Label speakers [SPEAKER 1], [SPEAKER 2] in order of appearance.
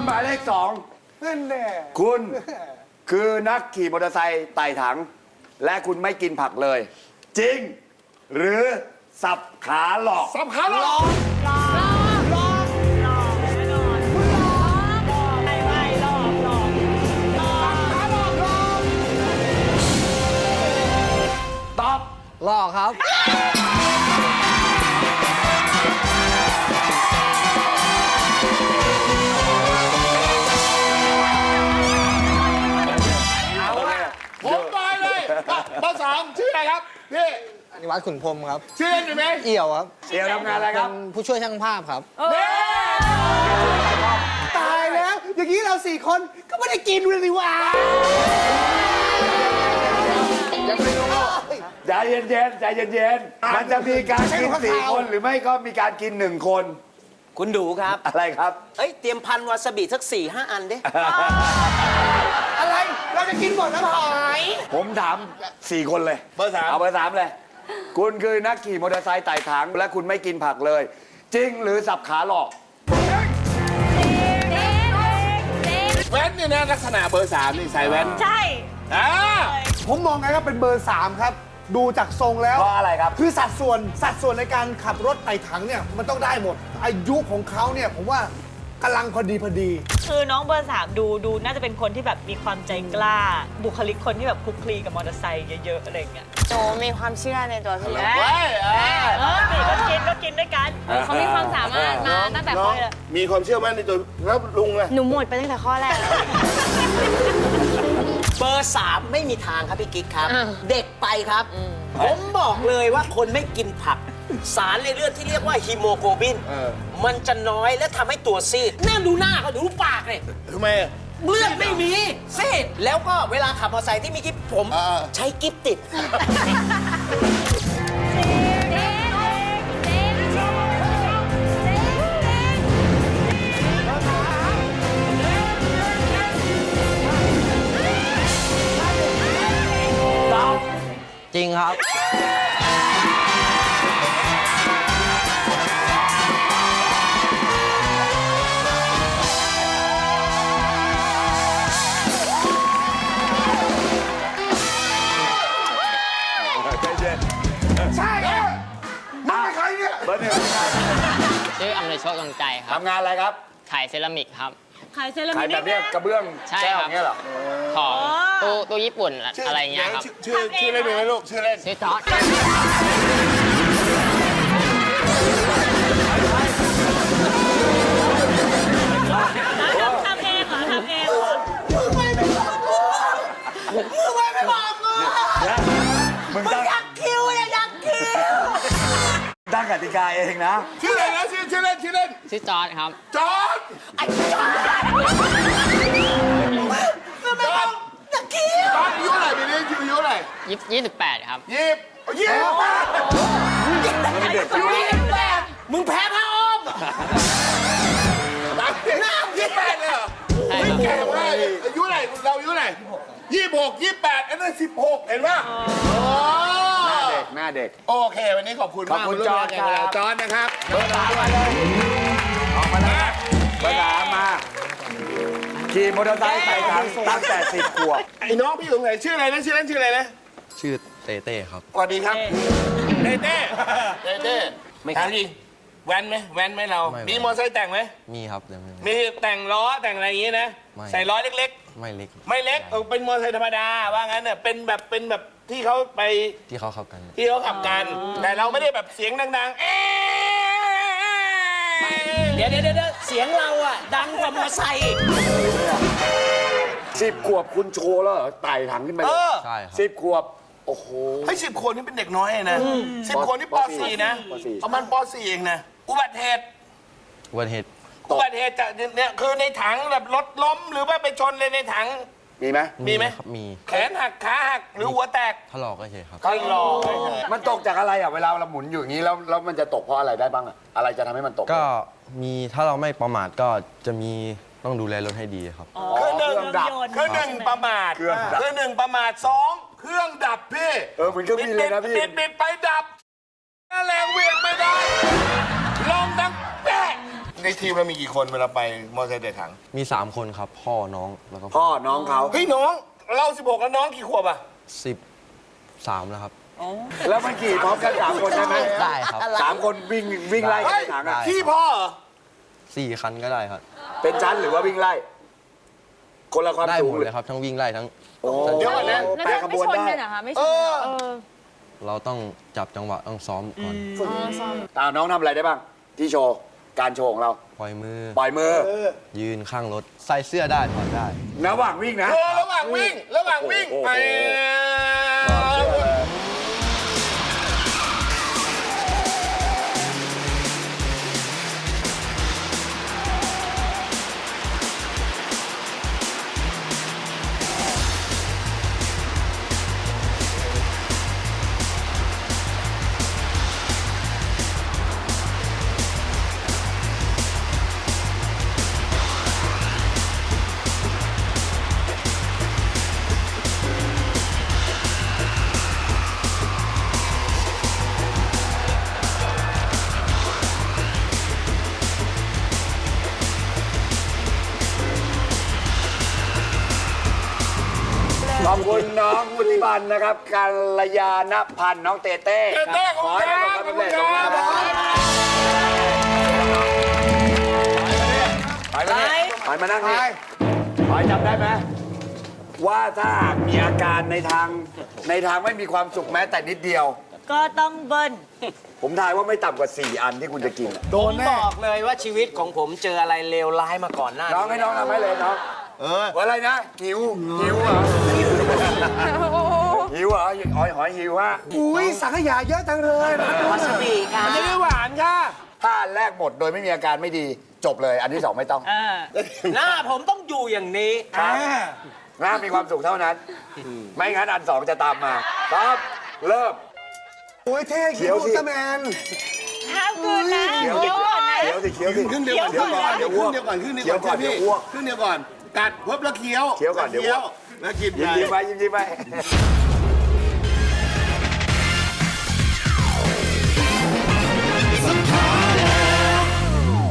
[SPEAKER 1] คุณหมายเลขสอง
[SPEAKER 2] นั่นแน่
[SPEAKER 1] คุณคือนักขี่มอเตอร์ไซค์ไต่ถัง และคุณไม่กินผักเลย จริง หรือสับขาหลอก
[SPEAKER 2] สำคัญหรอ
[SPEAKER 1] ตอบ
[SPEAKER 3] หลอกครับ วัฒน์ขุนพรหมครับ
[SPEAKER 2] ชื่อเล่นหรือไหม
[SPEAKER 3] เอี่ยวครับ
[SPEAKER 1] เดี๋ยวทำงานอะไรครับ
[SPEAKER 3] เป็นผู้ช่วยช่างภาพครับ
[SPEAKER 2] ตายแล้ว อย่างนี้เราสี่คนก็ไม่ได้กินเลยสิวะ
[SPEAKER 1] ยังไม่รู้ใจเย็นๆใจเย็นๆมันจะมีการกินสี่คนหรือไม่ก็มีการกินหนึ่งคน
[SPEAKER 4] คุณดูครับ
[SPEAKER 1] อะไรครับ
[SPEAKER 4] เอ้ย เตรียมพันวาซาบิสัก4ี่ห้าอันดิ
[SPEAKER 2] อะไร เราจะกินหมดนะหอย
[SPEAKER 1] ผมถามสี่คนเลย
[SPEAKER 2] เบอร์สาม
[SPEAKER 1] เอาเบอร์สามเลย คุณคือนักขี่มอเตอร์ไซค์ไต่ถังและคุณไม่กินผักเลย จริงหรือสับขาหลอก
[SPEAKER 2] แว่นนี่นะลักษณะเบอร์สามนี่ใส่แว่น
[SPEAKER 5] ใช่
[SPEAKER 2] อ่า
[SPEAKER 6] ผมมองไงก็เป็นเบอร์ 3 ครับ ดูจากทรงแล้ว
[SPEAKER 1] เพราะอะไรครับ
[SPEAKER 6] คือสัดส่วนสัดส่วนในการขับรถไต่ถังเนี่ยมันต้องได้หมด อายุของเขาเนี่ยผมว่า กำลังพอดีพอดี
[SPEAKER 5] คือน้องเบอร์สามดูดูน่าจะเป็นคนที่แบบมีความใจกล้า บุคลิกคนที่แบบคลุกคลีกับมอเตอร์ไซค์เยอะๆอะไรอย่างเงี้ย
[SPEAKER 7] หนูมีความเชื่อในตัวพี่
[SPEAKER 2] เว้ยอ่า
[SPEAKER 5] เออปีก็กินก็กินด้วยกัน
[SPEAKER 7] เออเขามีความสามารถมาตั้งแต่
[SPEAKER 2] น้
[SPEAKER 7] ข้
[SPEAKER 2] อ
[SPEAKER 7] อง
[SPEAKER 2] มีความเชื่อมั่นในตัวแล้วลุงล่ะ
[SPEAKER 7] หนูหมดไปตั้งแต่ข้อแรกแล้ว
[SPEAKER 4] เบอร์3ไม่มีทางครับพี่กิ๊กครับ
[SPEAKER 7] อ่า
[SPEAKER 4] เด็กไปครับ ผมบอกเลยว่าคนไม่กินผัก สารในเลือดที่เรียกว่าฮีโมโกลบินมันจะน้อยและทำให้ตัวซีดแน่ดูหน้าเขาดูปากเลย
[SPEAKER 2] ทำไมอะ
[SPEAKER 4] เลือดไม่มีซีดแล้วก็เวลาขับมอเตอร์ไซค์ที่มีกิ๊บผม
[SPEAKER 2] อ่า
[SPEAKER 4] ใช้กิ๊บติด
[SPEAKER 3] จริงครับ
[SPEAKER 8] โชคดวงใจครับ
[SPEAKER 1] ทำงานอะไรครับ
[SPEAKER 8] ขายเซรามิกครับ
[SPEAKER 5] ขายเซรา
[SPEAKER 1] ขา
[SPEAKER 5] มิ
[SPEAKER 1] ย
[SPEAKER 5] ก
[SPEAKER 1] แบบเนี้ย
[SPEAKER 5] นะ
[SPEAKER 1] กระเบื้อง
[SPEAKER 8] ใช่
[SPEAKER 1] แก้ว
[SPEAKER 8] ครับ
[SPEAKER 1] อย่างเงี้ยเหรอ
[SPEAKER 8] ของ
[SPEAKER 5] อ๋อ
[SPEAKER 8] ตู้ตู้ญี่ปุ่นอะไรเงี้ยครับ
[SPEAKER 2] ชื่อชื่อเล่นเป็นไหมลูก ชื่อเล่น
[SPEAKER 8] ชื่อจอร์ด
[SPEAKER 1] กติกาเองนะ
[SPEAKER 2] ชื่ออะไรนะชื่อชื่อเล่นชื่อเล่น
[SPEAKER 8] ชื่อจอร์ดครับ
[SPEAKER 2] จอร์ดไอ้จอร์ดจอร์ดอายุเท่าไหร่ปีนี้อายุเท่าไหร่
[SPEAKER 8] ยี่ยี่สิบแปดครับ
[SPEAKER 2] ยี่สิบยี่สิบแปด
[SPEAKER 1] มันเด็ก
[SPEAKER 2] ยี่สิบแปด
[SPEAKER 4] มึงแพ้ผ้าอ้อม
[SPEAKER 2] หน้ายี่สิบแปดเลยเหรอ
[SPEAKER 8] ใช่
[SPEAKER 2] ไม่
[SPEAKER 8] ครับ
[SPEAKER 2] แก่มากอายุเท่าไหร่เราอายุเท่าไหร่ ยี่สิบหกยี่สิบแปดอันนั้นสิบหกเห็นป่ะอ๋อ
[SPEAKER 1] หน้าเด็กหน้าเด็ก
[SPEAKER 2] โอเค วันนี้ขอบคุณ
[SPEAKER 1] ขอบ
[SPEAKER 2] มาก
[SPEAKER 1] คุณ
[SPEAKER 2] มา
[SPEAKER 1] จอร์จ
[SPEAKER 2] วมงานกั
[SPEAKER 1] ครับ
[SPEAKER 2] บจอร์ดนะครับ
[SPEAKER 1] เบอร์สามมาเลยออกมาแล้วเบอร์สามมาขี่มอเตอร์ไซค์ไต่ถังตั้งแต่สิบขวบ
[SPEAKER 2] ไอ้น้องพี่สงสัยชื่ออะไรนะชื่อเล่นชื่ออะไรนะ
[SPEAKER 3] ชื่อเต้เต้ครับ
[SPEAKER 2] สวัสดีครับเต้เต้เต้เต้ไม่ถามจริง แว้นไหมแว้นไหมเรา
[SPEAKER 3] ไม่
[SPEAKER 2] มีมอเตอร์ไซค์แต่งไหม
[SPEAKER 3] มีครับเดี๋ยวไม่
[SPEAKER 2] มีแต่งล้อแต่งอะไรอย่างงี้นะ
[SPEAKER 3] ไม่
[SPEAKER 2] ใส่ล้อเล็ก
[SPEAKER 3] ไม่เล็ก
[SPEAKER 2] ๆ ไม่เล็กเออเป็นมอเตอร์ไซค์ธรรมดาว่างั้นเนี่ยเป็นแบบเป็นแบบที่เขาไป
[SPEAKER 3] ที่เขาขับกัน
[SPEAKER 2] ที่เขาขับกัน แต่เราไม่ได้แบบเสียงดังๆเอ๊ะ
[SPEAKER 4] เดี๋ยวเดี๋ยวเดี๋ยวเสียงเราอะดังกว่ามอเตอร์ไซค์อีก
[SPEAKER 1] สิบขวบคุณโชว์แล้วเหรอไต่ถังขึ้นไป
[SPEAKER 2] เอ
[SPEAKER 1] เลย
[SPEAKER 2] อ
[SPEAKER 3] ใช่ครับ
[SPEAKER 1] สิบขวบ โอ้โห
[SPEAKER 2] ให้สิบคนนี่เป็นเด็กน้อยนะสิบคนนี่ป
[SPEAKER 1] ป
[SPEAKER 2] .4 นะ
[SPEAKER 1] ปสี่
[SPEAKER 2] ประมาณป .4 เองนะ อุบัติเหตุ
[SPEAKER 3] อุบัติเหตุ
[SPEAKER 2] อุบัติเหตุจะเนี่ยคือในถังแบบรถล้มหรือว่าไปชนเลยในถัง
[SPEAKER 1] มีไหม
[SPEAKER 2] มีไหม
[SPEAKER 3] ครับมี
[SPEAKER 2] แขนหักขาหักหรือหัวแตก
[SPEAKER 3] ถลอกก็เฉยครับ
[SPEAKER 2] ก็รอ
[SPEAKER 1] มันตกจากอะไรอะเวลาเราหมุนอยู่อย่างนี้แล้วแล้วมันจะตกเพราะอะไรได้บ้างอะอะไรจะทำให้มันตก
[SPEAKER 3] ก็มีถ้าเราไม่ประมาทก็จะมีต้องดูแลรถให้ดีครับ
[SPEAKER 5] อ๋อ
[SPEAKER 2] คือหนึ่ง
[SPEAKER 1] เครื่องดับ
[SPEAKER 5] ยนต์
[SPEAKER 2] คือหนึ่งประมาท
[SPEAKER 1] เครื่องดับ
[SPEAKER 2] คือหนึ่งประมาทสองเครื่องดับพี่
[SPEAKER 1] เออเหมือนเครื่องบินเลยนะพี่
[SPEAKER 2] ปิดปิดไปดับแรงเหวียงไม่ได้ลงดังแปะ ในทีมเรามีกี่คนเวลาไปมอเตอร์ไซค์ไต่ถัง
[SPEAKER 3] มี 3 คนครับ พ่อน้องแล้วก็
[SPEAKER 1] พ่อน้องเขา
[SPEAKER 2] เฮ้ยน้อง เรา16แล้วน้องกี่ขวบอะ
[SPEAKER 3] สิบสามแล้วครับ
[SPEAKER 1] แล้วมันขี่พร้อมกันสามคนได้ไหม
[SPEAKER 3] ได้ครับ
[SPEAKER 1] สามคนวิ่งวิ่งไล่กัน
[SPEAKER 2] เฮ้ย
[SPEAKER 1] ในถังอะ
[SPEAKER 3] ได้
[SPEAKER 2] พี่พ่อเหรอ
[SPEAKER 3] สี่คันก็ได้ครับ
[SPEAKER 1] เป็นชั้นหรือว่าวิ่งไล่ คนละความ
[SPEAKER 3] ได้
[SPEAKER 1] สู
[SPEAKER 3] ห
[SPEAKER 1] ง
[SPEAKER 3] มดเลยครับ ทั้งวิ่งไล่ทั้ง
[SPEAKER 1] โอ้
[SPEAKER 2] เดี๋ยวก่อนนะ
[SPEAKER 7] แล้ว
[SPEAKER 1] แปล
[SPEAKER 7] ไม่
[SPEAKER 1] ขบ
[SPEAKER 7] ไม่
[SPEAKER 1] วน
[SPEAKER 7] ชน
[SPEAKER 1] ได้
[SPEAKER 7] กันเหรอคะไม่ช
[SPEAKER 2] เอนอ
[SPEAKER 7] เออ
[SPEAKER 3] เราต้องจับจังหวะต้องซ้อมก่อน
[SPEAKER 7] อ๋อซ่อม
[SPEAKER 1] ตาน้องทำอะไรได้บ้างที่โชว์ การโชว์ของเรา
[SPEAKER 3] ปล่อยมือ
[SPEAKER 1] ปล่อยมือ
[SPEAKER 3] ยืนข้างรถ ใส่เสื้อได้ถอดได้
[SPEAKER 1] ระหว่างวิ่งนะ
[SPEAKER 2] เออระหว่างวิ่ง ระหว่างวิ่ง
[SPEAKER 1] โอ้โห
[SPEAKER 2] ไป
[SPEAKER 1] ขอบคุณน้องวุฒิบันนะครับกัลยาณพันธ์น้องเต้เต้
[SPEAKER 2] เต้ขอบ
[SPEAKER 1] ขอ
[SPEAKER 2] คุณ
[SPEAKER 1] ให้
[SPEAKER 2] ค
[SPEAKER 1] ประ
[SPEAKER 2] รับ
[SPEAKER 1] สบ
[SPEAKER 2] ข
[SPEAKER 1] ค
[SPEAKER 2] อ
[SPEAKER 1] วาม
[SPEAKER 2] บ
[SPEAKER 1] สำ
[SPEAKER 2] คุ
[SPEAKER 1] เร็
[SPEAKER 2] ณ
[SPEAKER 1] จ
[SPEAKER 2] ค
[SPEAKER 1] ตร
[SPEAKER 2] รั
[SPEAKER 1] ง
[SPEAKER 2] บ
[SPEAKER 1] นี้ไปมานั่งนี่ขอจำได้ไหมว่าถ้าหากมีอาการในทางในทางไม่มีความสุขแม้แต่นิดเดียว
[SPEAKER 5] ก็ต้องเบิ้ล
[SPEAKER 1] ผมทายว่าไม่ต่ำกว่า 4 อันที่คุณจะกิน
[SPEAKER 6] โด
[SPEAKER 4] ผ
[SPEAKER 6] น
[SPEAKER 4] ม
[SPEAKER 6] แน่
[SPEAKER 4] บอกเลยว่าชีวิตของผมเจออะไรเลวร้ายมาก่อนหน้า
[SPEAKER 1] น้องให้น้องทำให้เลยน้อง
[SPEAKER 2] เออ
[SPEAKER 1] ว่าอะไรนะหิวหิวเหรอหิวเหรอหอยหอยหิวฮะ
[SPEAKER 6] อุ้ยสังขยาเยอะจังเลย
[SPEAKER 4] วาซาบิค่ะ
[SPEAKER 2] มันจะได้หวานค่ะ
[SPEAKER 1] ถ้าอันแรกหมดโดยไม่มีอาการไม่ดีจบเลย อันที่สองไม่ต้อง
[SPEAKER 5] เออ
[SPEAKER 4] หน้าผมต้องอยู่อย่างนี้
[SPEAKER 1] ครับน่ามีความสุขเท่านั้น ไม่งั้นอันสองจะตามมาครับเริ่ม
[SPEAKER 6] โอ้ยเท่
[SPEAKER 1] เขียวสิ
[SPEAKER 6] อุลตร้าแมน
[SPEAKER 5] ห้ามคืนนะ
[SPEAKER 1] เขียว
[SPEAKER 5] เดี๋ยวก่อนนะ
[SPEAKER 1] เขียวสิเขียวสิ
[SPEAKER 2] ครึ่งเดียวก่อนเดี๋ยวก่อนเดี๋ยวครึ่งเดียวก่อนครึ่งเดียวก่อน
[SPEAKER 1] เดี๋
[SPEAKER 2] เชื่อ
[SPEAKER 1] ยว
[SPEAKER 2] พี่
[SPEAKER 1] อ้วก
[SPEAKER 2] ครึ่งเดียวก่อน กัดปุ๊บแล้วเคี้ยว
[SPEAKER 1] เคี้ยวก่อนเดี๋ยวอ้วก
[SPEAKER 2] แล้วกิน
[SPEAKER 1] ยิ้ม
[SPEAKER 2] ไป
[SPEAKER 1] ยิ้มไว้ยิ้มยิ้มไว้